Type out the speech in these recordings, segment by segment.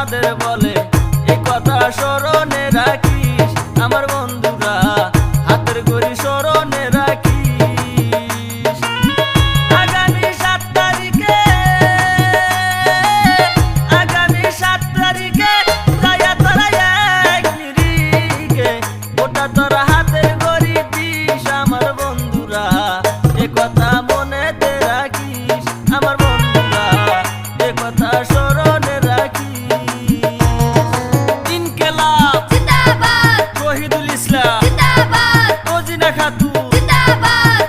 তাদের বলে এ কথা স্মরণে রাখিস। আমার বন্ধুরা হাতের করি স্মরণে রাখিস।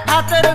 হাতের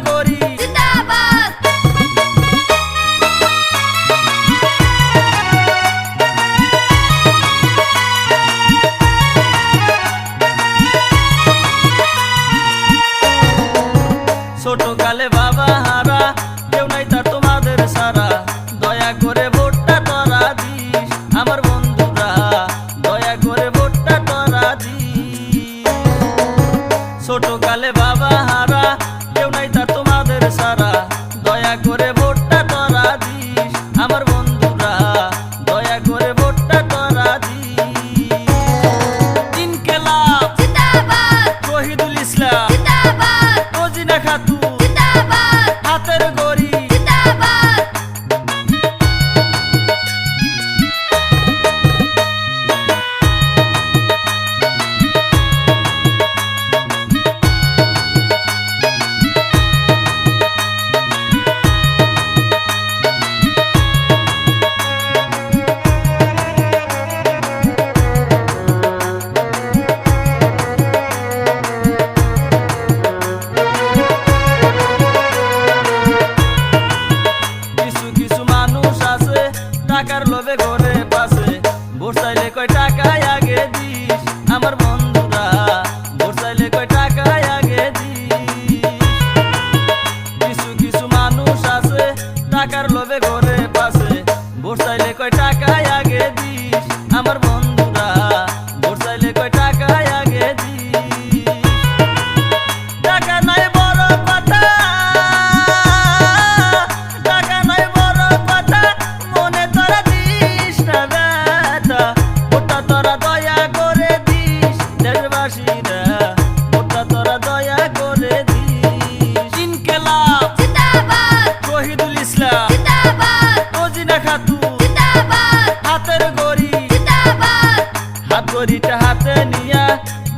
করিটা হাতে নিয়া,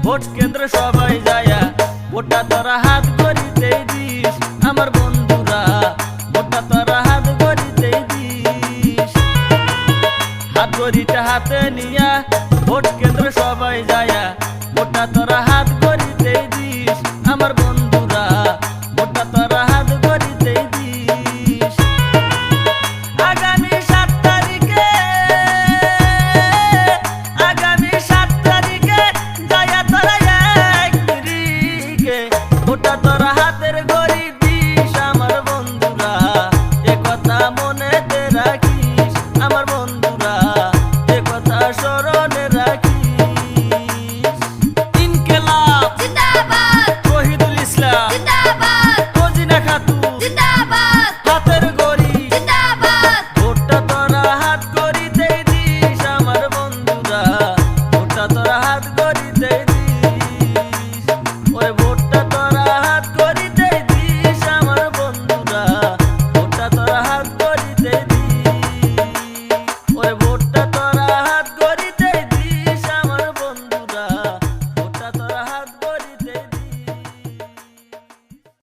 ভোট কেন্দ্র সবাই যায়া, ভোটটা তোরা হাত করিতেই দিস, আমার বন্ধুরা, ভোটটা তোরা হাত করিতেই দিস। হাত করিটা হাতে নিয়া, ভোট কেন্দ্র সবাই যায়া, ভোটটা তোরা হাতের গরিব